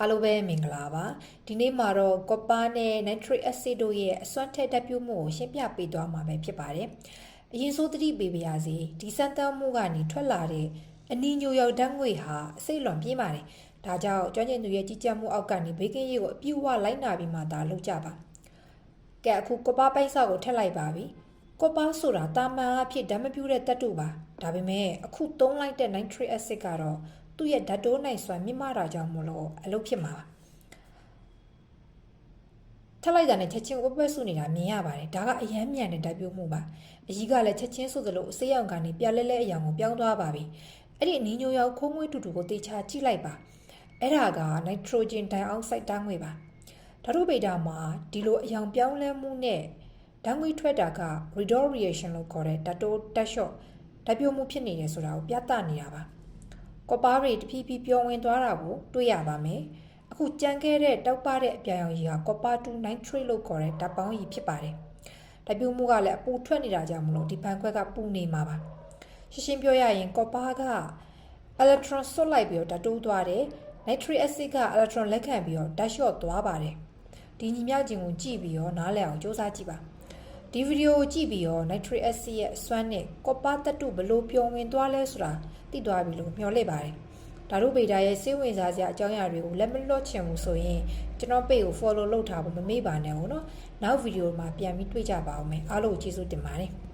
အားလုံးပဲမင်္ဂလာပါဒီနေ့မှာတော့ကော်ပါနဲ့ nitric acid တို့ရဲ့အစွမ်းထက်တက်ပြုမှုကိုရှင်းပြပေးသွားမှာပဲဖြစ်ပါတယ်အရင်ဆိုသတိပေးပါရစေဒီစမ်းသပ်မှုကနေထွက်လာတဲ့အနီညိုရောက်ဓာတ်ငွေဟာအစိတ်လွန်ပြင်းပါတယ်ဒါကြောင့်ကျွမ်းကျင်သူရဲ့ကြီးကြပ်မှုအောက်ကနေဘေးကင်းရေးကိုအပြည့်အဝလိုက်နာပြီးမှသာလုပ်ကြပါကဲအခုကော်ပါပိုက်ဆောက်ကိုထည့်လိုက်ပါပြီကော်ပါဆိုတာတာမန်အဖြစ်ဓာတ်မပြူတဲ့တတ်တူပါဒါပေမဲ့အခုသုံးလိုက်တဲ့ nitric acid ကတော့ သူ့ရဲ့ဓာတ်တိုးနိုင်စွမ်းမြင့်မားတာကြောင့်မလို့အလုပ်ဖြစ်မှာပါထက်လိုက်တာနဲ့ချက်ချင်းဥပ္ပစုနေတာမြင်ရပါတယ်ဒါကအယမ်းမြန်တဲ့ဓာတ်ပြုတ်မှုပါအကြီးကလည်းချက်ချင်းဆိုသလိုအစိမ်းရောင်ကနေပြလဲလဲအရောင်ကိုပြောင်းသွားပါပြီအဲ့ဒီအနီညိုရောက်ခိုးငွေတူတူကိုတေချာကြည့်လိုက်ပါအဲ့ဒါကနိုက်ထရိုဂျင်ဒိုင်အောက်ဆိုက်ဓာတ်ငွေပါဓာတုဗေဒမှာဒီလိုအရောင်ပြောင်းလဲမှုနဲ့ဓာတ်ငွေထွက်တာက redox reaction လို့ခေါ်တဲ့ဓာတ်တိုးတက်လျှော့ဓာတ်ပြုတ်မှုဖြစ်နေတယ်ဆိုတာကိုပြသနေတာပါ ကော်ပါတွေတဖြည်းဖြည်းပြောင်းဝင်သွားတာကိုတွေ့ရပါမယ်။အခုကြံခဲ့တဲ့တောက်ပတဲ့အပြာရောင်ကြီးကကော်ပါ2 nitrate လို့ခေါ်တဲ့ဓာတ်ပေါင်းကြီးဖြစ်ပါတယ်။ဓာတ်ပြုတ်မှုကလည်းအပူထွက်နေတာကြောင့်မလို့ဒီဘန်ခွက်ကပူနေမှာပါ။ရှင်းရှင်းပြောရရင်ကော်ပါက electron ဆွတ်လိုက်ပြီးတော့ဓာတ်တိုးသွားတယ်။ nitric acid က electron လက်ခံပြီးတော့ဓာတ်လျှော့သွားပါတယ်။ဒီညီမျှခြင်းကိုကြည့်ပြီးတော့နားလည်အောင်စူးစမ်းကြည့်ပါ။ ဒီဗီဒီယိုကိုကြည့်ပြီးတော့ nitric acid ရဲ့အစွမ်းနဲ့ကော်ပါသတ္တုဘလို့ပျော်ဝင်သွားလဲဆိုတာသိသွားပြီလို့မျှော်လင့်ပါတယ်။ဒါတို့ဗေဒာရဲ့စိတ်ဝင်စားစရာအကြောင်းအရာတွေကိုလက်မလွတ်ချင်ဘူးဆိုရင်ကျွန်တော် page ကို follow လုပ်ထားဖို့မမေ့ပါနဲ့ဟုတ်နော်။နောက်ဗီဒီယိုမှာပြန်ပြီးတွေ့ကြပါအောင်မယ်။အားလုံးကိုကျေးဇူးတင်ပါတယ်။